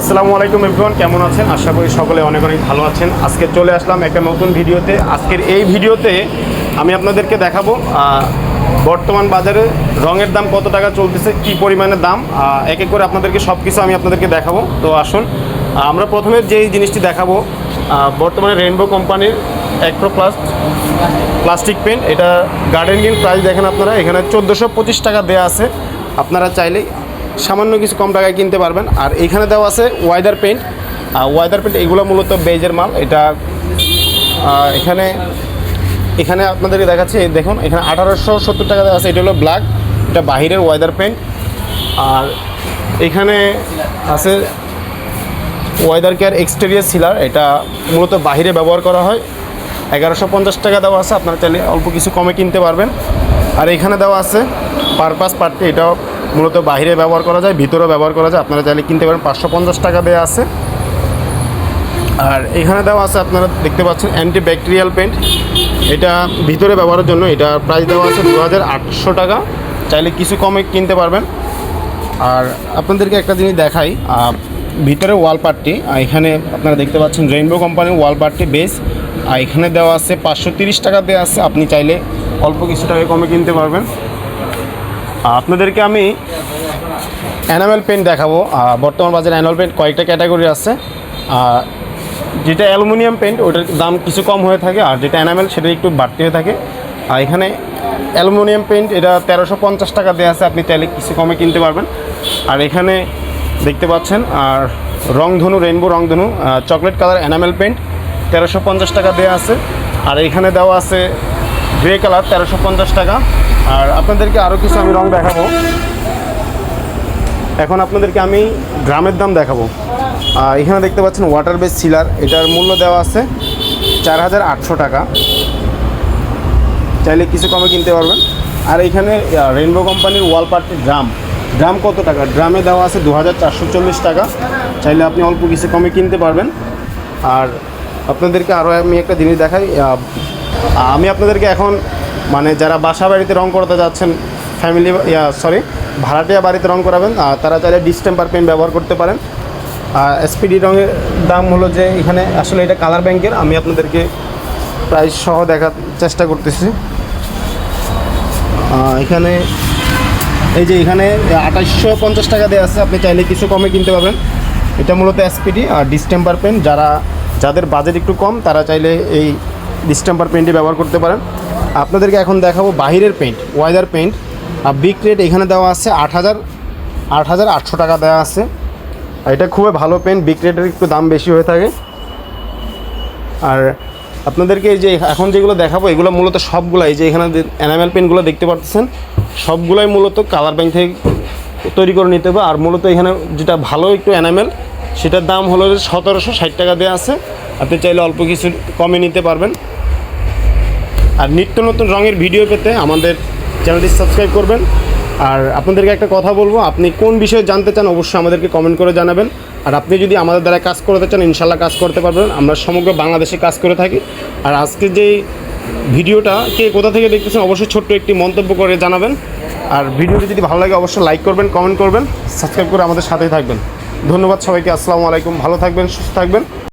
আসসালামু আলাইকুম এভরিওয়ান, কেমন আছেন? আশা করি সকলে অনেক অনেক ভালো আছেন। আজকে চলে আসলাম একটা নতুন ভিডিওতে। আজকের এই ভিডিওতে আমি আপনাদেরকে দেখাবো বর্তমান বাজারে রঙের দাম কত টাকা চলতেছে, কি পরিমাণে দাম এক এক করে আপনাদেরকে সব কিছু আমি আপনাদেরকে দেখাবো। তো আসুন আমরা প্রথমে যেই জিনিসটি দেখাবো বর্তমানে রেইনবো কোম্পানির অ্যাক্রোপ্লাস্ট প্লাস্টিক পেন এটা গার্ডেন গিন প্রাইস দেখেন আপনারা, এখানে চোদ্দোশো টাকা দেওয়া আছে। আপনারা চাইলেই সামান্য কিছু কম টাকায় কিনতে পারবেন। আর এখানে দেওয়া আছে ওয়াইদার পেন্ট ওয়াইদার পেন্ট এগুলো মূলত বেজের মাল। এটা এখানে এখানে আপনাদেরকে দেখাচ্ছি, দেখুন, এখানে আঠারোশো সত্তর টাকা দেওয়া আছে। এটা হলো ব্ল্যাক এটা বাহিরের ওয়েদার পেন্ট আর এখানে আছে ওয়েদার কেয়ার এক্সটেরিয়ার সিলার। এটা মূলত বাহিরে ব্যবহার করা হয়। এগারোশো পঞ্চাশ টাকা দেওয়া আছে। আপনারা চাইলে অল্প কিছু কমে কিনতে পারবেন। আর এখানে দেওয়া আছে পারপাস পার্টি এটাও মূলত বাহিরে ব্যবহার করা যায়, ভিতরেও ব্যবহার করা যায়। আপনারা চাইলে কিনতে পারেন। পাঁচশো পঞ্চাশ টাকা দেওয়া আছে। আর এখানে দেওয়া আছে আপনারা দেখতে পাচ্ছেন অ্যান্টি ব্যাকটেরিয়াল পেন্ট। এটা ভিতরে ব্যবহারের জন্য, এটা প্রাইস দেওয়া আছে দু হাজার আটশো টাকা। চাইলে কিছু কমে কিনতে পারবেন। আর আপনাদেরকে একটা জিনিস দেখাই ভিতরে ওয়াল পার্টটি আর এখানে আপনারা দেখতে পাচ্ছেন রেইনবো কোম্পানির ওয়াল পার্টটি বেস আর এখানে দেওয়া আছে পাঁচশো টাকা দেওয়া আছে। আপনি চাইলে অল্প কিছু টাকা কমে কিনতে পারবেন। আপনাদেরকে আমি অ্যানামেল পেন্ট দেখাবো। বর্তমান বাজারে অ্যানুয়াল পেন্ট কয়েকটা ক্যাটাগরি আছে। যেটা অ্যালুমিনিয়াম পেন্ট ওটার দাম কিছু কম হয়ে থাকে, আর যেটা অ্যানামেল সেটা একটু বাড়তি হয়ে থাকে। আর এখানে অ্যালুমিনিয়াম পেন্ট এটা তেরোশো পঞ্চাশ টাকা দেওয়া আছে, আপনি চাইলে কিছু কমে কিনতে পারবেন। আর এখানে দেখতে পাচ্ছেন, আর রংধনু রেইনবো রংধনু চকলেট কালার অ্যানামেল পেন্ট তেরোশো পঞ্চাশ টাকা দেওয়া আছে। আর এখানে দেওয়া আছে গ্রে কালার তেরোশো পঞ্চাশ টাকা। আর আপনাদেরকে আরও কিছু আমি রং দেখাবো। এখন আপনাদেরকে আমি গ্রামের দাম দেখাবো। এখানে দেখতে পাচ্ছেন ওয়াটার বেস সিলার এটার মূল্য দেওয়া আছে চার হাজার আটশো টাকা। চাইলে কিছু কমে কিনতে পারবেন। আর এখানে রেনবো কোম্পানির ওয়াল পার্টি ড্রাম ড্রাম কত টাকা? ড্রামে দেওয়া আছে দু হাজার চারশো চল্লিশ টাকা। চাইলে আপনি অল্প কিছু কমে কিনতে পারবেন। আর আপনাদেরকে আরও আমি একটা জিনিস দেখাই। আমি আপনাদেরকে এখন মানে যারা বাসা বাড়িতে রং করতে যাচ্ছেন ফ্যামিলি ইয়া সরি ভাড়াটিয়া বাড়িতে রং করাবেন তারা চাইলে ডিস্টেম্পার পেন ব্যবহার করতে পারেন। আর এসপিডি রঙের দাম হলো যে এখানে আসলে এটা কালার ব্যাংকের আমি আপনাদেরকে প্রাইস সহ দেখার চেষ্টা করতেছি। এখানে এই যে এখানে আঠাশশো পঞ্চাশ টাকা দেওয়া আছে, আপনি চাইলে কিছু কমে কিনতে পারবেন। এটা মূলত এসপিডি আর ডিস্টেম্পার পেন যারা, যাদের বাজেট একটু কম, তারা চাইলে এই ডিস্টেম্পার পেন্টটি ব্যবহার করতে পারেন। আপনাদেরকে এখন দেখাবো বাহিরের পেন্ট ওয়েদার পেন্ট আর বিগ রেট এখানে দেওয়া আছে আট হাজার আট হাজার আটশো টাকা দেওয়া আছে। আর এটা খুবই ভালো পেন্ট বিগ রেটের একটু দাম বেশি হয়ে থাকে। আর আপনাদেরকে যে এখন যেগুলো দেখাবো, এগুলো মূলত সবগুলাই যে এখানে অ্যানামেল পেনগুলো দেখতে পাচ্ছেন সবগুলাই মূলত কালার ব্যাংক থেকে তৈরি করে নিতে হবে। আর মূলত এখানে যেটা ভালো একটু অ্যানামেল সেটার দাম হলো সতেরোশো ষাট টাকা দেওয়া আছে। আপনি চাইলে অল্প কিছু কমে নিতে পারবেন। আর নিত্য নতুন রঙের ভিডিও পেতে আমাদের চ্যানেলটি সাবস্ক্রাইব করবেন। আর আপনাদেরকে একটা কথা বলব, আপনি কোন বিষয়ে জানতে চান অবশ্যই আমাদেরকে কমেন্ট করে জানাবেন। আর আপনি যদি আমাদের দ্বারা কাজ করতে চান ইনশাল্লাহ কাজ করতে পারবেন। আমরা সমগ্র বাংলাদেশে কাজ করে থাকি। আর আজকে যে ভিডিওটা, কে কোথা থেকে দেখতেছেন, অবশ্যই ছোট্ট একটি মন্তব্য করে জানাবেন। আর ভিডিওটি যদি ভালো লাগে, অবশ্যই লাইক করবেন, কমেন্ট করবেন, সাবস্ক্রাইব করে আমাদের সাথেই থাকবেন। ধন্যবাদ সবাইকে, আসসালামু আলাইকুম। ভালো থাকবেন, সুস্থ থাকবেন।